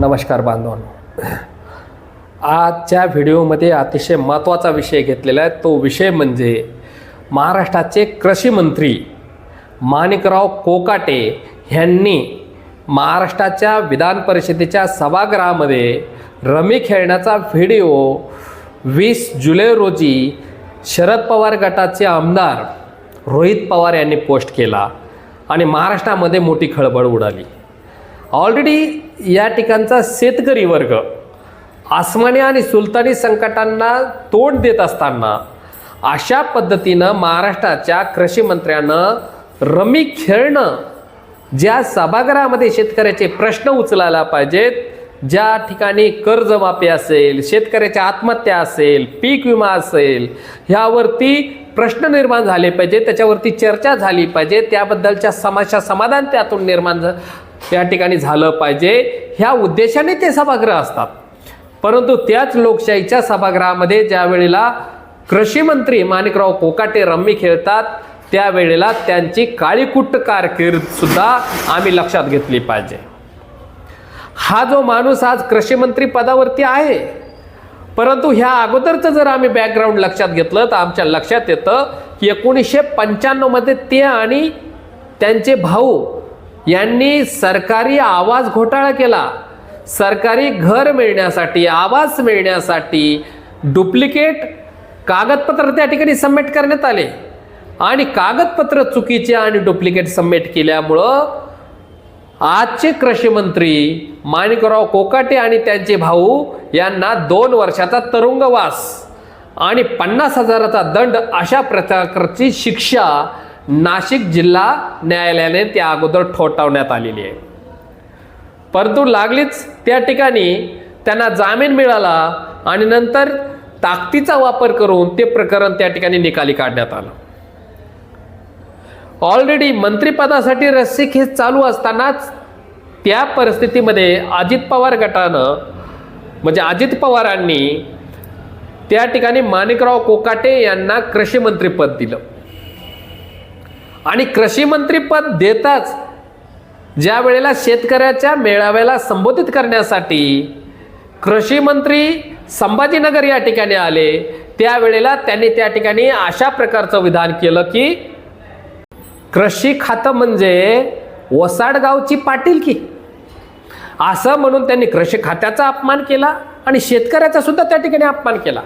नमस्कार बांधवांनो. आजच्या व्हिडिओमध्ये अतिशय महत्त्वाचा विषय घेतलेला आहे. तो विषय म्हणजे महाराष्ट्राचे कृषी मंत्री माणिकराव कोकाटे ह्यांनी महाराष्ट्राच्या विधान परिषदेच्या सभागृहामध्ये रमी खेळण्याचा व्हिडिओ वीस जुलै रोजी शरद पवार गटाचे आमदार रोहित पवार यांनी पोस्ट केला आणि महाराष्ट्रामध्ये मोठी खळबळ उडाली. ऑलरेडी या ठिकाणचा शेतकरी वर्ग आसमानी आणि सुलतानी संकटांना तोंड देत असताना अशा पद्धतीनं महाराष्ट्राच्या कृषीमंत्र्यानं रमी खेळणं ज्या सभागृहामध्ये शेतकऱ्याचे प्रश्न उचलायला पाहिजेत ज्या ठिकाणी कर्जमाफी असेल शेतकऱ्याच्या आत्महत्या असेल पीक विमा असेल ह्यावरती प्रश्न निर्माण झाले पाहिजे त्याच्यावरती चर्चा झाली पाहिजे त्याबद्दलच्या समस्या समाधान त्यातून निर्माण त्या ठिकाणी झालं पाहिजे. ह्या उद्देशाने ते सभागृह असतात. परंतु त्याच लोकशाहीच्या सभागृहामध्ये ज्या वेळेला कृषी मंत्री माणिकराव कोकाटे रम्मी खेळतात त्यावेळेला त्यांची काळीकुट्ट कारकीर्द सुद्धा आम्ही लक्षात घेतली पाहिजे. हा जो माणूस आज कृषीमंत्री पदावरती आहे परंतु ह्या अगोदरचं जर आम्ही बॅकग्राऊंड लक्षात घेतलं तर आमच्या लक्षात येतं की एकोणीसशे पंच्याण्णवमध्ये ते आणि त्यांचे भाऊ यांनी सरकारी आवाज घोटाळा केला. सरकारी घर मिळण्यासाठी आवाज मिळण्यासाठी डुप्लिकेट कागदपत्र त्या ठिकाणी सबमिट करण्यात आले. आणि कागदपत्र चुकीचे आणि डुप्लिकेट सबमिट केल्यामुळं आजचे कृषी मंत्री माणिकराव कोकाटे आणि त्यांचे भाऊ यांना दोन वर्षाचा तुरुंगवास आणि पन्नास हजाराचा दंड अशा प्रकारची शिक्षा नाशिक जिल्हा न्यायालयाने त्या अगोदर ठोठावण्यात आलेली आहे. परंतु लागलीच त्या ठिकाणी त्यांना जामीन मिळाला आणि नंतर ताकदीचा वापर करून ते प्रकरण त्या ठिकाणी निकाली काढण्यात आलं. ऑलरेडी मंत्रिपदासाठी रस्सीखेच चालू असतानाच त्या परिस्थितीमध्ये अजित पवार गटानं म्हणजे अजित पवारांनी त्या ठिकाणी माणिकराव कोकाटे यांना कृषी मंत्रीपद दिलं. आणि कृषी मंत्रीपद देताच ज्या वेळेला शेतकऱ्याच्या मेळाव्याला संबोधित करण्यासाठी कृषी मंत्री संभाजीनगर या ठिकाणी आले त्यावेळेला त्यांनी त्या ठिकाणी अशा प्रकारचं विधान केलं की कृषी खातं म्हणजे वसाडगावची पाटील की? असं म्हणून त्यांनी कृषी खात्याचा अपमान केला आणि शेतकऱ्याचा सुद्धा त्या ठिकाणी अपमान केला.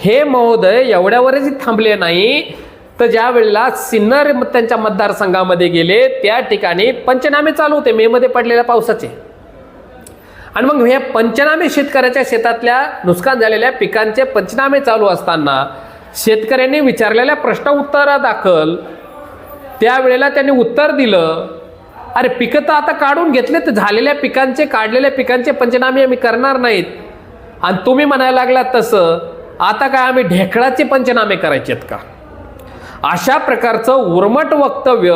हे महोदय एवढ्यावरच थांबले नाही तर ज्या वेळेला सिन्नर त्यांच्या मतदारसंघामध्ये गेले त्या ठिकाणी पंचनामे चालू होते. मेमध्ये पडलेल्या पावसाचे. आणि मग हे पंचनामे शेतकऱ्याच्या शेतातल्या नुकसान झालेल्या पिकांचे पंचनामे चालू असताना शेतकऱ्यांनी विचारलेल्या प्रश्न उत्तरादाखल त्यावेळेला त्यांनी उत्तर दिलं अरे पिकं तर आता काढून घेतले तर झालेल्या पिकांचे काढलेल्या पिकांचे पंचनामे आम्ही करणार नाहीत. आणि तुम्ही म्हणायला लागलात तसं आता काय आम्ही ढेकळाचे पंचनामे करायचे आहेत का? अशा प्रकारचं उर्मट वक्तव्य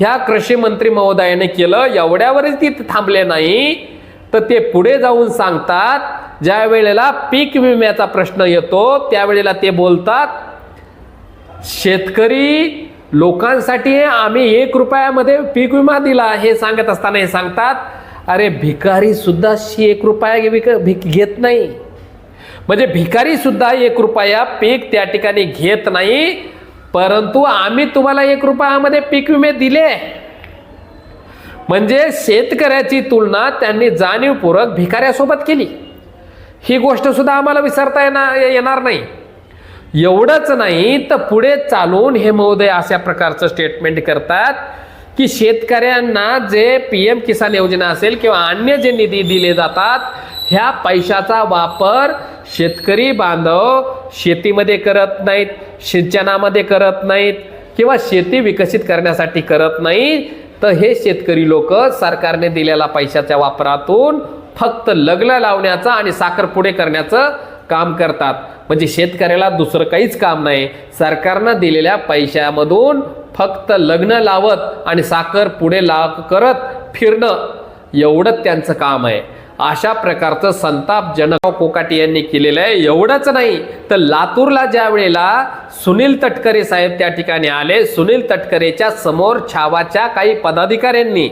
ह्या कृषी मंत्री महोदयाने केलं. एवढ्यावरच ती थांबले नाही. तर ते पुढे जाऊन सांगतात ज्या वेळेला पीक विम्याचा प्रश्न येतो त्यावेळेला ते बोलतात शेतकरी लोकांसाठी आम्ही एक रुपयामध्ये पीक विमा दिला. हे सांगत असताना हे सांगतात अरे भिकारी सुद्धा एक रुपया विक भिक घेत नाही. म्हणजे भिकारी सुद्धा एक रुपया पीक त्या ठिकाणी घेत नाही. परंतु आम्ही तुम्हाला एक रुपयामध्ये पीक विमे दिले. म्हणजे शेतकऱ्याची तुलना त्यांनी जाणीवपूर्वक भिकाऱ्यासोबत केली. ही गोष्ट सुद्धा आम्हाला विसरता येणार येणार नाही. एवढंच नाही तर पुढे चालून हे महोदय अशा प्रकारचं स्टेटमेंट करतात की शेतकऱ्यांना जे पी एम किसान योजना असेल किंवा अन्य जे निधी दिले जातात ह्या पैशाचा वापर शेतकरी बांधव शेतीमध्ये करत नाहीत सिंचनामध्ये करत नाहीत किंवा शेती विकसित करण्यासाठी करत नाही तर हे शेतकरी लोक सरकारने दिलेल्या पैशाच्या वापरातून फक्त लग्न लावण्याचा आणि साखर पुढे करण्याचं काम करतात. म्हणजे शेतकऱ्याला दुसरं काहीच काम नाही. सरकारनं दिलेल्या पैशामधून फक्त लग्न लावत आणि साखर पुढे लाव करत फिरणं एवढंच त्यांचं काम आहे. अशा प्रकारचं संताप संतापजनक कोकाटे यांनी केलेलं आहे. एवढंच नाही तर लातूरला ज्या वेळेला सुनील तटकरे साहेब त्या ठिकाणी आले सुनील तटकरेच्या समोर छावाच्या काही पदाधिकाऱ्यांनी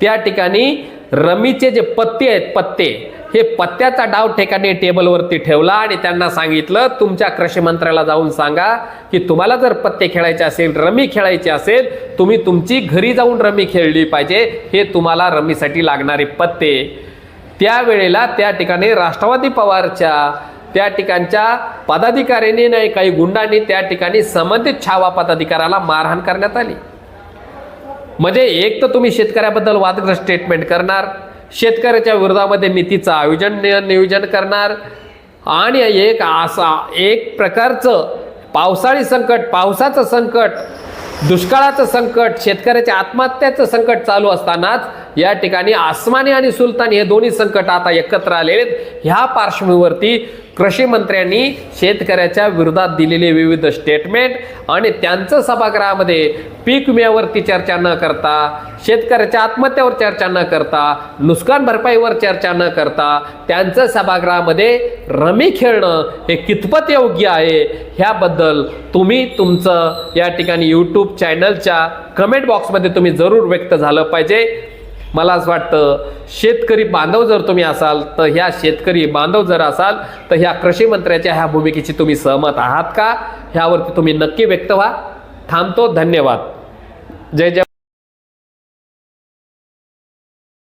त्या ठिकाणी रमीचे जे पत्ते आहेत पत्ते हे पत्त्याचा डाव ठिकाणी टेबलवरती ठेवला आणि त्यांना सांगितलं तुमच्या कृषी मंत्र्याला जाऊन सांगा की तुम्हाला जर पत्ते खेळायचे असेल रमी खेळायची असेल तुम्ही तुमची घरी जाऊन रमी खेळली पाहिजे हे तुम्हाला रमीसाठी लागणारे पत्ते. त्यावेळेला त्या ठिकाणी राष्ट्रवादी पवारच्या त्या ठिकाणच्या पदाधिकाऱ्यांनी नाही काही गुंडांनी त्या ठिकाणी संबंधित छावा पदाधिकाऱ्याला मारहाण करण्यात आली. म्हणजे एक तर तुम्ही शेतकऱ्याबद्दल वादग्रस्त स्टेटमेंट करणार शेतकऱ्याच्या विरोधामध्ये नीतीचं आयोजन नियोजन करणार आणि एक असा एक प्रकारचं पावसाळी संकट पावसाचं संकट दुष्काळाचं संकट शेतकऱ्याच्या आत्महत्याचं संकट चालू असतानाच या ठिकाणी आसमानी आणि सुलतान हे दोन्ही संकट आता एकत्र आलेले आहेत. ह्या पार्श्वभूमीवरती कृषी मंत्र्यांनी शेतकऱ्याच्या विरोधात दिलेले विविध स्टेटमेंट आणि त्यांचं सभागृहामध्ये पीक विम्यावरती चर्चा न करता शेतकऱ्याच्या आत्महत्यावर चर्चा न करता नुकसान भरपाईवर चर्चा न करता त्यांचं सभागृहामध्ये रमी खेळणं हे कितपत योग्य आहे ह्याबद्दल तुम्ही तुमचं या ठिकाणी यूट्यूब चॅनलच्या कमेंट बॉक्समध्ये तुम्ही जरूर व्यक्त झालं पाहिजे. मला असं वाटतं शेतकरी बांधव जर तुम्ही असाल तर ह्या शेतकरी बांधव जर असाल तर ह्या कृषी मंत्र्याच्या ह्या भूमिकेची तुम्ही सहमत आहात का? ह्यावरती तुम्ही नक्की व्यक्त व्हा. थांबतो. धन्यवाद. जय जय